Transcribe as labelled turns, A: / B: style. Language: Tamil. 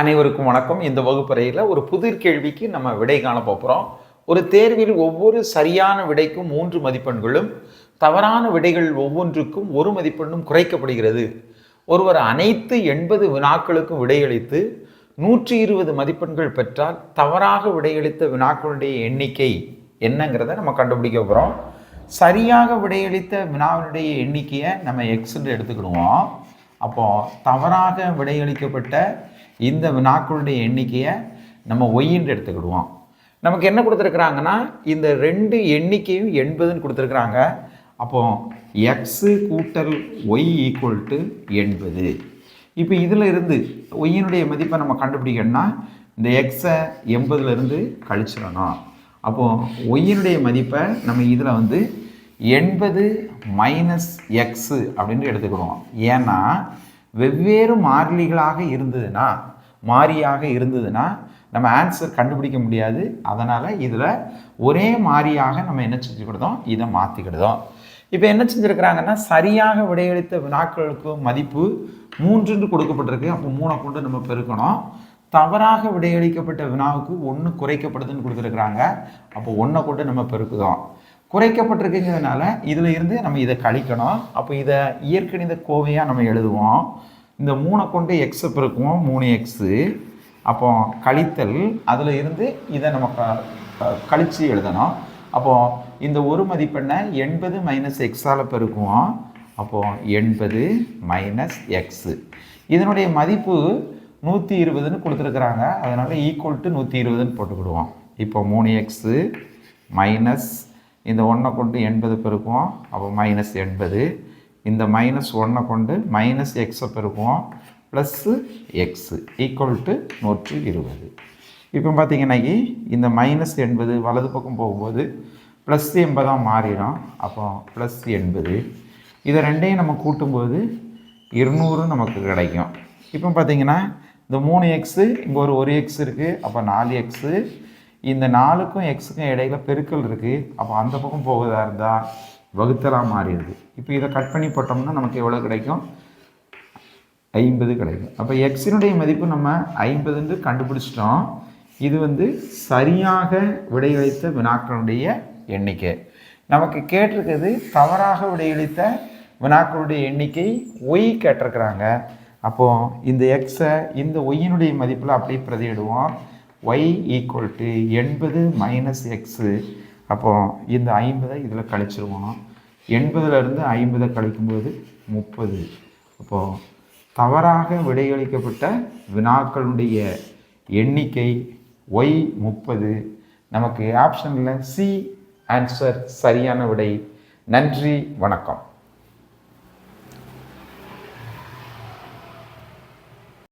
A: அனைவருக்கும் வணக்கம். இந்த வகுப்பறையில் ஒரு புதிர் கேள்விக்கு நம்ம விடை காண போகிறோம் ஒரு தேர்வில் ஒவ்வொரு சரியான விடைக்கும் மூன்று மதிப்பெண்களும் தவறான விடைகள் ஒவ்வொன்றுக்கும் ஒரு மதிப்பெண்ணும் குறைக்கப்படுகிறது. ஒருவர் அனைத்து எண்பது வினாக்களுக்கும் விடையளித்து நூற்றி இருபது மதிப்பெண்கள் பெற்றால் தவறாக விடையளித்த வினாக்களுடைய எண்ணிக்கை என்னங்கிறத நம்ம கண்டுபிடிக்க போகிறோம் சரியாக விடையளித்த வினாவினுடைய எண்ணிக்கையை நம்ம எக்ஸ்ன்னு எடுத்துக்கிடுவோம். அப்போ தவறாக விடையளிக்கப்பட்ட இந்த வினாக்களுடைய எண்ணிக்கையை நம்ம ஒய்யின்னு எடுத்துக்கிடுவோம். நமக்கு என்ன கொடுத்துருக்குறாங்கன்னா இந்த ரெண்டு எண்ணிக்கையும் எண்பதுன்னு கொடுத்துருக்குறாங்க. அப்போ எக்ஸு கூட்டல் ஒய் ஈக்குவல் டு எண்பது. இப்போ இதில் இருந்து ஒய்யினுடைய மதிப்பை நம்ம கண்டுபிடிக்கணும்னா இந்த எக்ஸை எண்பதுலேருந்து கழிச்சிடணும். அப்போது ஒய்யினுடைய மதிப்பை நம்ம இதில் வந்து எண்பது மைனஸ் எக்ஸு அப்படின்னு எடுத்துக்கிடுவோம் ஏன்னா வெவ்வேறு மாறிலிகளாக இருந்ததுன்னா மாறியாக இருந்ததுன்னா நம்ம ஆன்சர் கண்டுபிடிக்க முடியாது. அதனால் இதில் ஒரே மாறியாக நம்ம என்ன செஞ்சுக்கிடுதோம்? இதை மாற்றிக்கிடுதோம் இப்போ என்ன செஞ்சுருக்கிறாங்கன்னா சரியாக விடையளித்த வினாக்களுக்கு மதிப்பு மூன்றுன்னு கொடுக்கப்பட்டிருக்கு. அப்போ மூணை கொண்டு நம்ம பெருக்கணும். தவறாக விடையளிக்கப்பட்ட வினாவுக்கு ஒன்று குறைக்கப்படுதுன்னு கொடுத்துருக்குறாங்க. அப்போ ஒன்றை கொண்டு நம்ம பெருக்குதோம். குறைக்கப்பட்டிருக்குங்கிறதுனால இதில் இருந்து நம்ம இதை கழிக்கணும். அப்போ இதை இயற்கணித கோவையாக நம்ம எழுதுவோம். இந்த மூணை கொண்டு எக்ஸை பிறக்குவோம் மூணு எக்ஸு அப்போ கழித்தல் அதில் இருந்து இதை நம்ம க கழித்து எழுதணும். அப்போது இந்த ஒரு மதிப்பெண்ணை எண்பது மைனஸ் எக்ஸால் பெருக்குவோம். அப்போது எண்பது மைனஸ் எக்ஸு இதனுடைய மதிப்பு நூற்றி இருபதுன்னு கொடுத்துருக்குறாங்க. அதனால் ஈக்குவல் டு நூற்றி இருபதுன்னு போட்டுக்கிடுவோம். இப்போ மூணு எக்ஸு மைனஸ் இந்த ஒன்றை கொண்டு எண்பது பெருக்குவோம். அப்போ மைனஸ் எண்பது. இந்த மைனஸ் ஒன்றை கொண்டு மைனஸ் எக்ஸை பெருக்குவோம். ப்ளஸ்ஸு எக்ஸு ஈக்குவல் டு நூற்றி இருபது. இப்போ பார்த்தீங்கன்னாக்கி இந்த மைனஸ் எண்பது வலது பக்கம் போகும்போது ப்ளஸ் எண்பதாக மாறிடும். அப்போ ப்ளஸ் எண்பது. இதை ரெண்டையும் நம்ம கூட்டும்போது இருநூறு நமக்கு கிடைக்கும். இப்போ பார்த்தீங்கன்னா இந்த மூணு எக்ஸு இங்கே ஒரு ஒரு எக்ஸ் இருக்குது அப்போ நாலு எக்ஸு இந்த நாலுக்கும் எக்ஸுக்கும் இடையில பெருக்கல் இருக்குது அப்போ அந்த பக்கம் போகுதா இருந்தால் வகுத்தலாக மாறிடுது. இப்போ இதை கட் பண்ணி போட்டோம்னா நமக்கு எவ்வளோ கிடைக்கும்? ஐம்பது கிடைக்கும். அப்போ எக்ஸினுடைய மதிப்பு நம்ம ஐம்பதுன்னு கண்டுபிடிச்சிட்டோம். இது வந்து சரியாக விடையளித்த வினாக்களுடைய எண்ணிக்கை. நமக்கு கேட்டிருக்கிறது தவறாக விடையளித்த வினாக்களுடைய எண்ணிக்கை ஒய் கேட்டிருக்கிறாங்க. அப்போது இந்த எக்ஸை இந்த ஒய்யினுடைய மதிப்பில் அப்படியே பிரதியிடுவோம். ஒய் ஈக்குவல் டு எண்பது மைனஸ் எக்ஸு அப்போது இந்த ஐம்பதை இதில் கழிச்சிருவோம். எண்பதுலேருந்து ஐம்பதை கழிக்கும்போது முப்பது. அப்போது தவறாக விடையளிக்கப்பட்ட வினாக்களுடைய எண்ணிக்கை ஒய் முப்பது. நமக்கு ஆப்ஷனில் சி ஆன்சர் சரியான விடை. நன்றி வணக்கம்.